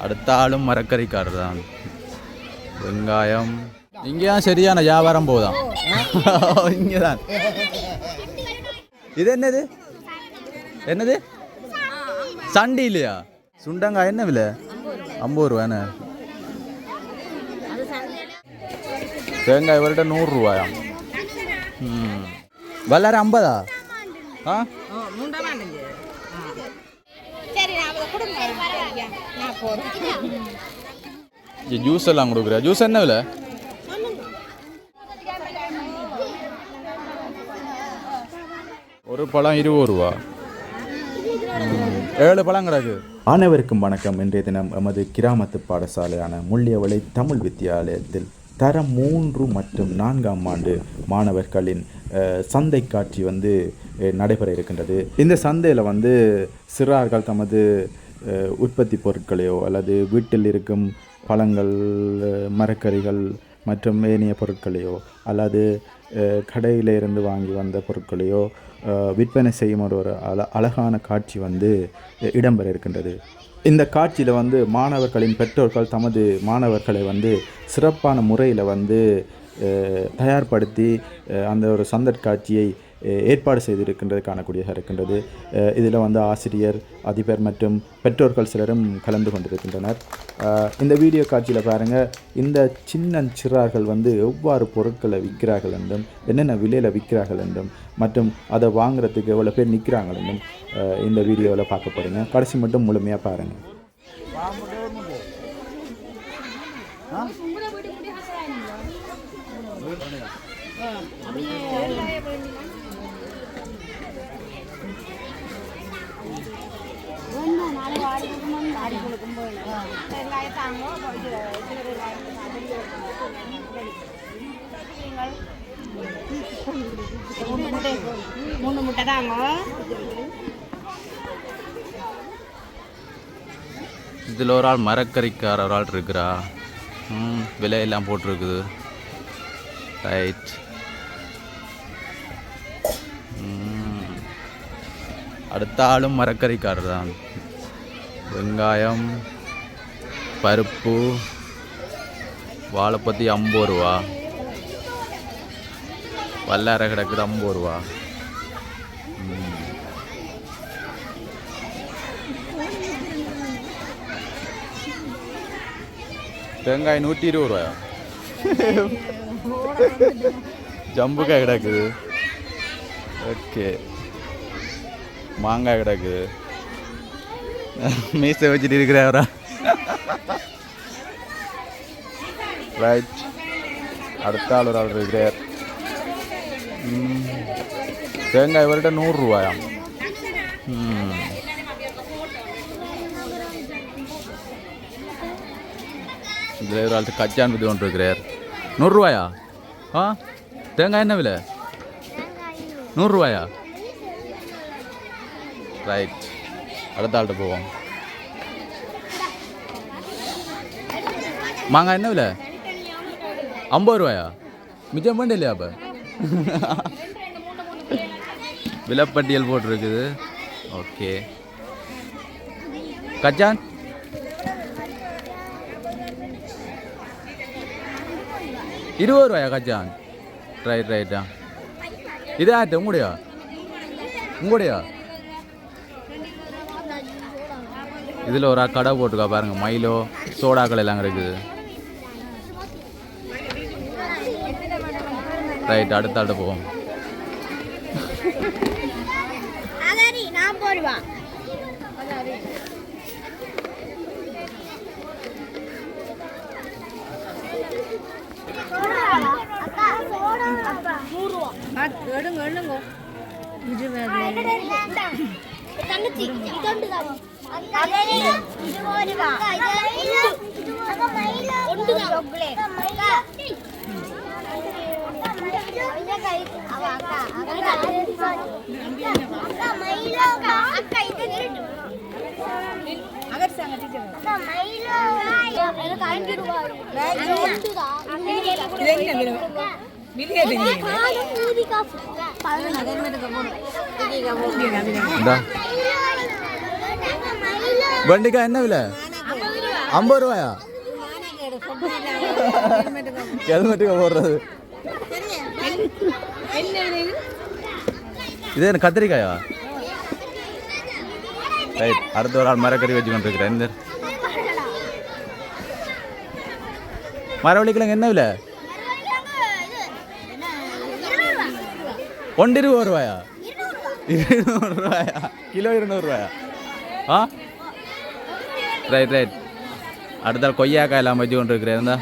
அடுத்த ஆளும் மரக்கறிக்காரர் தான் வெங்காயம். இங்கேதான் சரியான வியாபாரம் போதான் இங்கே தான் இது என்னது? என்னது? சண்டி இல்லையா சுண்டங்காய் என்ன விலை? ஐம்பது ரூபாண்ணே தேங்காய் வரட்ட நூறுரூவாயா ம். வல்லார ஐம்பதா? ஆ? சரி நான் கொடுங்க. நான் ஜூஸ் எல்லாம் கொடுக்குறியா ஜூஸ் என்ன விலை? ஒரு பழம் இருபது ரூபா. ஏழு பழம் கிடக்கு. அனைவருக்கும் வணக்கம். இன்றைய தினம் எமது கிராமத்து பாடசாலையான முள்ளியவளை தமிழ் வித்தியாலயத்தில் தரம் மூன்று மற்றும் நான்காம் ஆண்டு மாணவர்களின் சந்தை காட்சி வந்து நடைபெற இருக்கின்றது. இந்த சந்தையில் வந்து சிறார்கள் தமது உற்பத்தி பொருட்களையோ அல்லது வீட்டில் இருக்கும் பழங்கள் மரக்கறிகள் மற்றும் ஏனைய பொருட்களையோ அல்லது கடையில் இருந்து வாங்கி வந்த பொருட்களையோ விற்பனை செய்யும் ஒரு அழ அழகான காட்சி வந்து இடம்பெற இருக்கின்றது. இந்த காட்சியில் வந்து மாணவர்களின் பெற்றோர்கள் தமது மாணவர்களை வந்து சிறப்பான முறையில் வந்து தயார்படுத்தி அந்த ஒரு சந்தற்காட்சியை ஏற்பாடு செய்திருக்கின்றது காணக்கூடியதாக இருக்கின்றது. இதில் வந்து ஆசிரியர் அதிபர் மற்றும் பெற்றோர்கள் சிலரும் கலந்து கொண்டிருக்கின்றனர். இந்த வீடியோ காட்சியில் பாருங்கள் இந்த சின்ன சிறார்கள் வந்து எவ்வாறு பொருட்களை விற்கிறார்கள் என்றும் என்னென்ன விலையில் விற்கிறார்கள் என்றும் மற்றும் அதை வாங்குறதுக்கு எவ்வளோ பேர் நிற்கிறாங்க என்றும் இந்த வீடியோவில் பார்க்க போகிறீங்க கடைசி மட்டும் முழுமையாக பாருங்கள் மூணு முட்டை தாங்க. இதில் ஒரு ஆள் மரக்கறிக்கார ஒரு ஆள் இருக்கிறா. ம் விலையெல்லாம் போட்டிருக்குது. ரைட் அடுத்த ஆளும் மரக்கறிக்காரர் தான் வெங்காயம் பருப்பு வாழைப்பத்தி ஐம்பது ரூபா. வல்லார கிடக்குது ஐம்பது ரூபா. தேங்காய் நூற்றி இருபது ரூபாயா? ஜம்புக்காய் கிடக்குது. ஓகே. மாங்காய் கிடக்குது. மீசை வச்சுட்டு இருக்கிறாரா? ரைட் அடுத்த ஆள் ஒரு ஆள் இருக்கிறார். தேங்காய் இவர்கிட்ட நூறுரூவாயாம் ம். இதில் ஒரு ஆள் கச்சான் விதி ஒன்று இருக்கிறார். நூறுரூவாயா ஆ? தேங்காய் என்ன விலை? நூறுரூவாயா ரைட் அடுத்த ஆள்கிட்ட போவோம். மாங்காய் என்ன விலை ஐம்பது ரூபாயா மிச்சம் பண்ண இல்லையா அப்போ விலைப்பட்டியல் போட்டிருக்குது ஓகே கச்சான் இருபது ரூபாயா கச்சான் ரைட் ரைட்டா இது ஆட்டு உங்களுடையா உங்களுடையா இதில் ஒரு கடை போட்டிருக்கா பாருங்கள் மயிலோ சோடாக்கள் எல்லாம் இருக்குது ரைட் அடுத்த ஆள்கிட்ட போவோம் எடுங்க எடுங்க தங்கச்சி இதொண்டு தான் இது ஒரு ஒன்று தான் இந்தா வெண்டைக்காய் என்ன விலை ஐம்பது ரூபாயா ஹெல்மெட்டுக்கு போடுறது இது என்ன கத்திரிக்காயா? ரைட் அடுத்த ஒரு ஆள் மரக்கறி வச்சு கொண்டிருக்கிறேன் இந்த மரவள்ளிக்கிழங்கு என்ன விலை? ஒன்று இருபது ரூபாயா? இருநூறு ரூபாயா? கிலோ இருநூறு ரூபாயா? ஆ? Right right. அடுத்த ஆள் கொய்யாக்காய் எல்லாம் வச்சு கொண்டு இருக்கிறேன் இருந்தா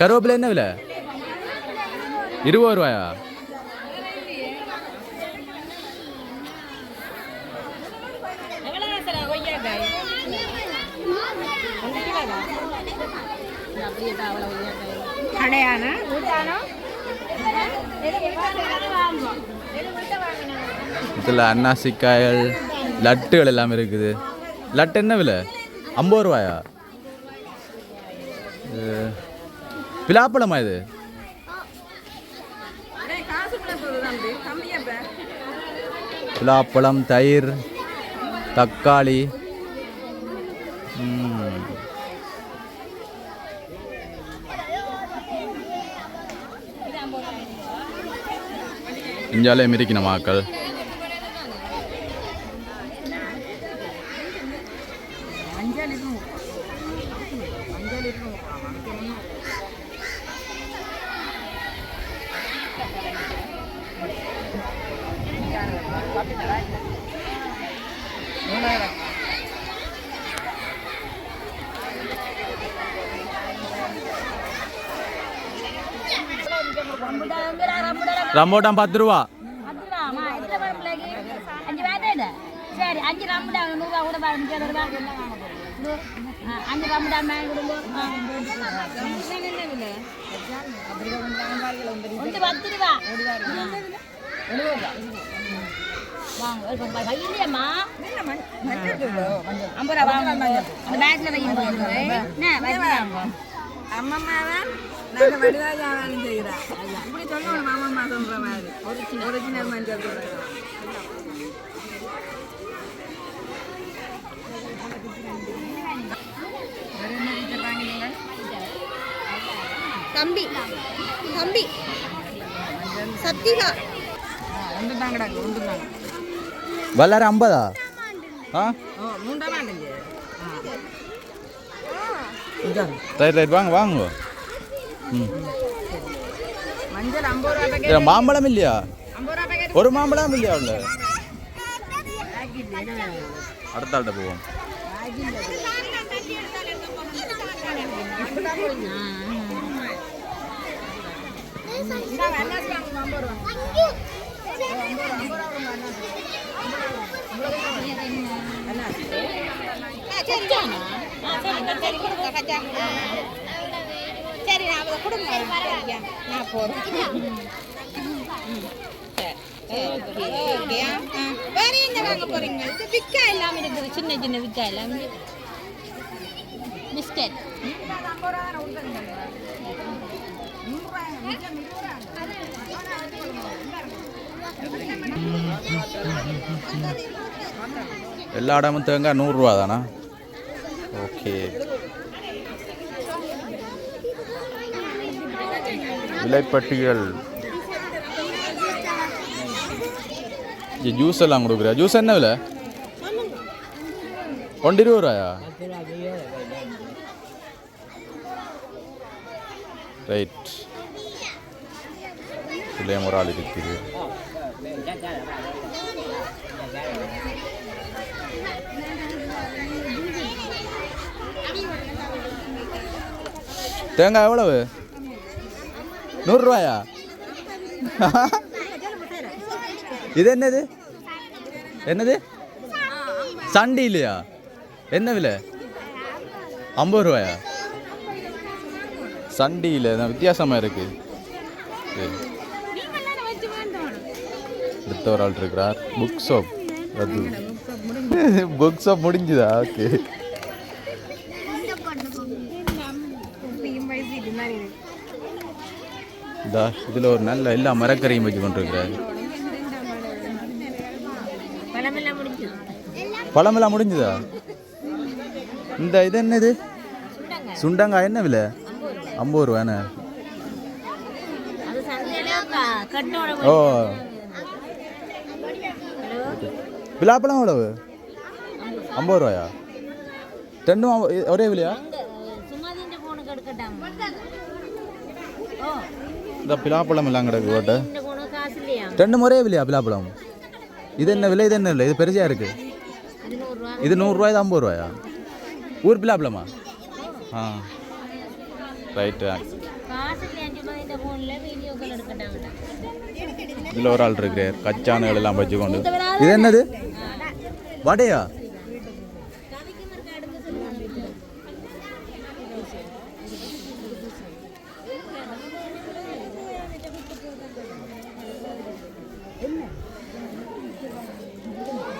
கருவேப்பிலை என்ன விலை? இருபது ரூபாயா? அடையானா ஊட்டானோ இதில் அன்னாசிக்காய்கள் லட்டுகள் எல்லாம் இருக்குது. லட்டு என்ன விலை? ஐம்பது ரூபாயா? பிலாப்பழமா இது? பலாப்பழம் தயிர் தக்காளி ம். இஞ்சாலே மிரிக்கணும் மாக்கள் ரம்போட்டான் பத்து ரூபா. அஞ்சு வேண்டாம் இது. சரி அஞ்சு ரம்முடா நூறுரூவா கூட பாருங்க ரூபா இது, அஞ்சு ரம்முடா கொடுங்க ஒன்று பத்து ரூபா. வாங்க ஒரு ப- பை இல்லையம்மா. ஐம்பது ரூபா வாங்க. அந்த பேக்கில் என்ன இப்படி சொல்லணும் மாதிரி. ஒரிஜினல் ஒரிஜினல் மஞ்சள் தூள். தம்பி தம்பி. சத்திகா ஒன்று தான் வல்லாறு ஐம்பதா? ஆ? ரைட் ரைட் வாங்க வாங்க ம். மாம்பழம் இல்லையா? ஒரு மாம்பழம் இல்லையா உள்ள? அடுத்த ஆள்கிட்ட போவோம். சரி சரி நான் அதை கொடுங்க நான் போகிறேன் வேற எங்க வாங்க போறீங்க எல்லாம் இருக்குது சின்ன சின்ன விக்கா எல்லாம் பிஸ்கட் எல்லா இடமும் தேங்காய் நூறுரூவா தானா? ஓகே. விலைப்பட்டியல். ஜூஸ் எல்லாம் கொடுக்குறா ஜூஸ் என்ன விலை? ஒன்று இருபது ரூபாயா? ரைட் இளைய முறால் ஆள் இருக்குது தேங்காய் எவ்வளவு? நூறுரூவாயா? இது என்னது? என்னது? சண்டி இல்லையா? என்ன விலை? ஐம்பது ரூபாயா? சண்டி இல்லை வித்தியாசமாக இருக்குது சரி. அடுத்த ஒரு ஆள் இருக்கிறார். புக் ஷாப் அது புக் ஷாப் முடிஞ்சுதா? ஓகே இதா இதில் ஒரு நல்ல எல்லா மரக்கறியும் வச்சு கொண்டிருக்கிறார். பழமெல்லாம் முடிஞ்சு பழமெல்லாம் முடிஞ்சுதா? இந்த இது என்னது? சுண்டங்காய் என்ன விலை? ஐம்பது ரூபாண்ணே ஓ பிலாப்பழம் எவ்வளவு? ஐம்பது ரூபாயா? ரெண்டும் ஒரே விலையா? இந்த பிலாப்பழம் எல்லாம் கிடக்கு ஓட்ட. இந்த இல்லையா ரெண்டும் ஒரே விலையா பிலாப்பழம் இது என்ன விலை இது என்ன விலை? இது பெருசாக இருக்குது இது நூறுரூவா இது ஐம்பது ரூபாயா? ஊர் பிலாப்பழமா ஆ. ரைட்டு இதில் ஒரு ஆள் இருக்கிறார். கச்சானுகள் எல்லாம் வச்சுக்கொண்டு இது என்னது? வடையா?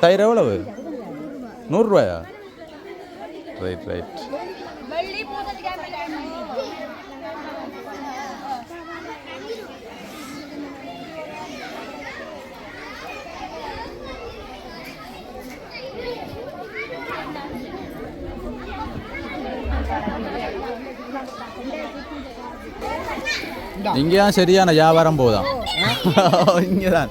தயிர் எவ்வளவு? நூறுரூவாயா? ரைட் ரைட் இங்கே தான் சரியான வியாபாரம் போதான் இங்கே தான்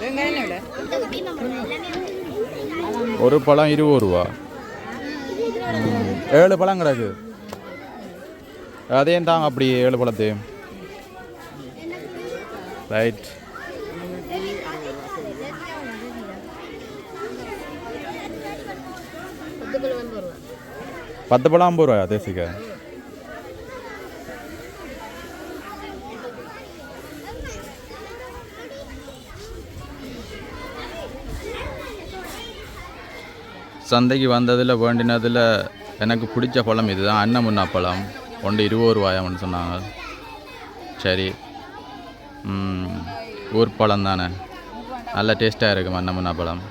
வெங்காயம் விலை ஒரு பழம் இருபது ரூபா. ஏழு பழம் கிடக்கு. அதையும் தாங்க அப்படி ஏழு பழத்தையும். ரைட் பத்து பழம் ஐம்பது ரூபாயா தேசிக்க சந்தைக்கு வந்ததில் வேண்டினதில் எனக்கு பிடிச்ச பழம் இதுதான். அன்னமுன்னா பழம். ஒன்று இருபது ரூபாயாம்னு சொன்னாங்க. சரி. ஊர் பழம் தானே. நல்ல டேஸ்ட்டாக இருக்கும் அன்னமுன்னா பழம்.